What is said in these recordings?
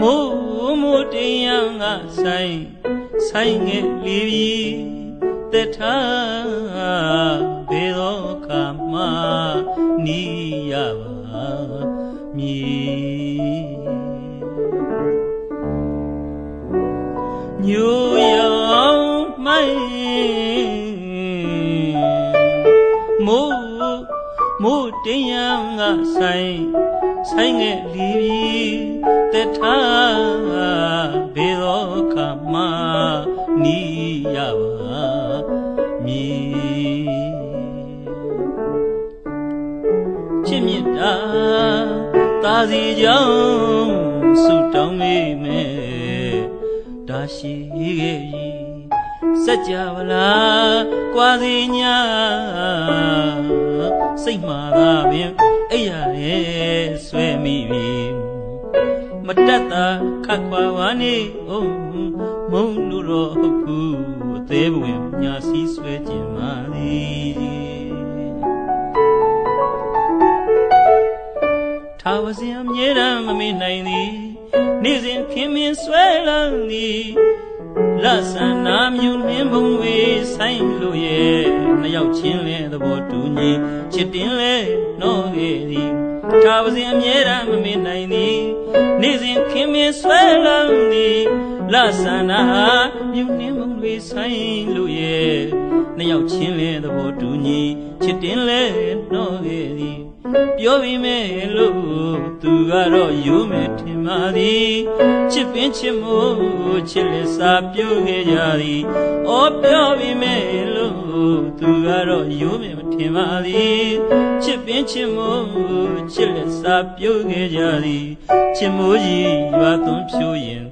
မိုးမိုးတင်ရငါဆိုင်ဆိုင်ငယ်လေးပြီသက်ထားဘေသောခါမနီးရပါမည်ညို မိုးတရားငါဆိုင်ဆိုင်ငယ်လေးပြီးတထားဘေသောခါမှနီးရပါမည်ချစ်မြတ်တာတာစီကြောင့်ဆုတောင်းမိမယ်ဒါရှိခဲ့ဤစัจ java လားကွာစီညာ စိတ်မှာသာပင်အဲ့ရရဲ့ဆွဲမိပြီမတက်တာခတ်ခွာဝါနေအောင်မုံလူတော့ဟုတ်ဘူးအသေးပွင့်ညာစီဆွဲခြင်းပါသည်ထာဝစဉ်အမြဲတမ်းမမေ့နိုင်သည် နေ့စဉ်ခင်မင်းဆွဲလန်းသည် လဆန္နာမြူနှင်းဘုံဝေဆိုင်လို့ရဲ့နှစ်ယောက်ချင်းလဲသဘောတူညီချစ်တင်လဲနော်ခဲ့သည်ထာဝစဉ်အမြဲတမ်းမမေ့နိုင်သည်နေ့စဉ်ခင်မင်းဆွဲလန်းသည်လဆန္နာမြူနှင်းဘုံဝေဆိုင်လို့ရဲ့နှစ်ယောက်ချင်းလဲသဘောတူညီချစ်တင်လဲနော်ခဲ့သည် ပြောပြီးမဲ့လို့သူကတော့ယူမဲ့ထင်ပါသည်ချစ်ပင်ချစ်မို့ချစ်လက်စာပြုခဲ့ကြသည်အော်ပြောပြီးမဲ့လို့သူကတော့ယူမဲ့မထင်ပါသည်ချစ်ပင်ချစ်မို့ချစ်လက်စာပြုခဲ့ကြသည်ချစ်မိုးကြီးရွာသွန်းဖြိုးရင်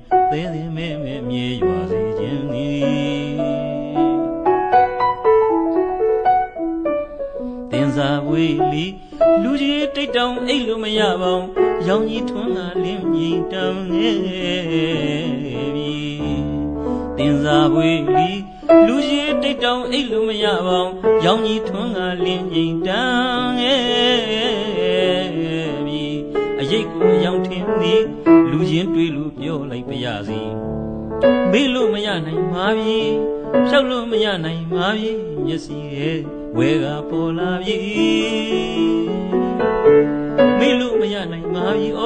လီလူကြီးတိတ်တောင်အိတ်လို့မရပါဘူးရောင်ကြီးထွန်းလာလင်းမြင်တောင်ငယ်ပြီတင်စာဝေးလီလူကြီးတိတ်တောင်အိတ်လို့မရပါဘူးရောင်ကြီးထွန်းလာလင်းမြင်တောင်ငယ်ပြီအရိတ်ကိုရောင်ထင်းသည်လူချင်းတွေးလို့ပြောလိုက်ပါရစေမေ့လို့မရနိုင်ပါပြီဖြောက်လို့မရနိုင်ပါပြီမျက်စိရဲ့ ဝဲကပေါ်လာပြီမေ့လို့မရနိုင်ပါပြီဩ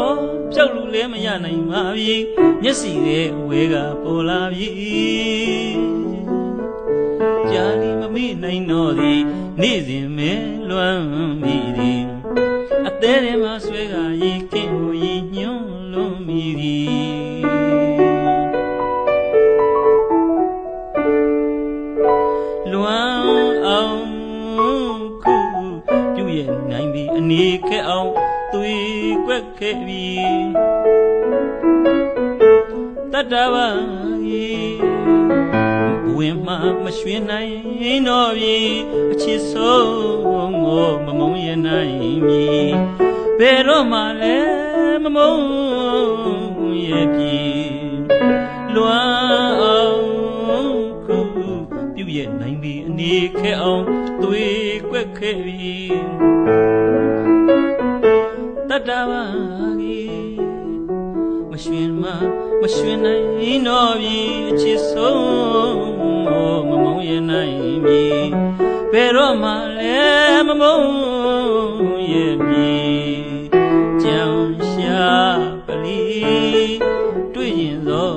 ဖြောက်လို့လည်းမရနိုင်ပါပြီမျက်စိရဲ့ဝဲကပေါ်လာပြီကြာလီမမေ့နိုင်တော့သည်နေ့စဉ်မဲလွမ်းမိသည်အသေးထဲမှာဆွဲကရေကင်းကိုရေ ရဲ့နိုင်ပြီအနေခဲ့အောင်သွေကွက်ခဲ့ပြီတတ္တဝါကြီးဘဝင်မှမရွှင်နိုင်တော့ပြီအချစ်ဆုံးကိုမမုံရနိုင်မီဘယ်တော့မှလည်းမမုံရပြီ ရဲ့နိုင်ပြီအနေခဲ့အောင်သွေကွက်ခဲ့ပြီတတ္တဝါကြီးမရွှင်မမရွှင်နိုင်တော့ပြီအချစ်ဆုံးကိုမမုံရနိုင်မီဘယ်တော့မှလည်းမမုံရမီကြောင်ရှာပလီတွေ့ရင်သော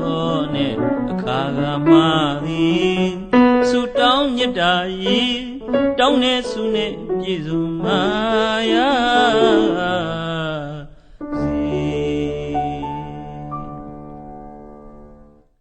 မြတ်တာဤတောင်းနေဆုနဲ့ပြည့်စုံမာယာ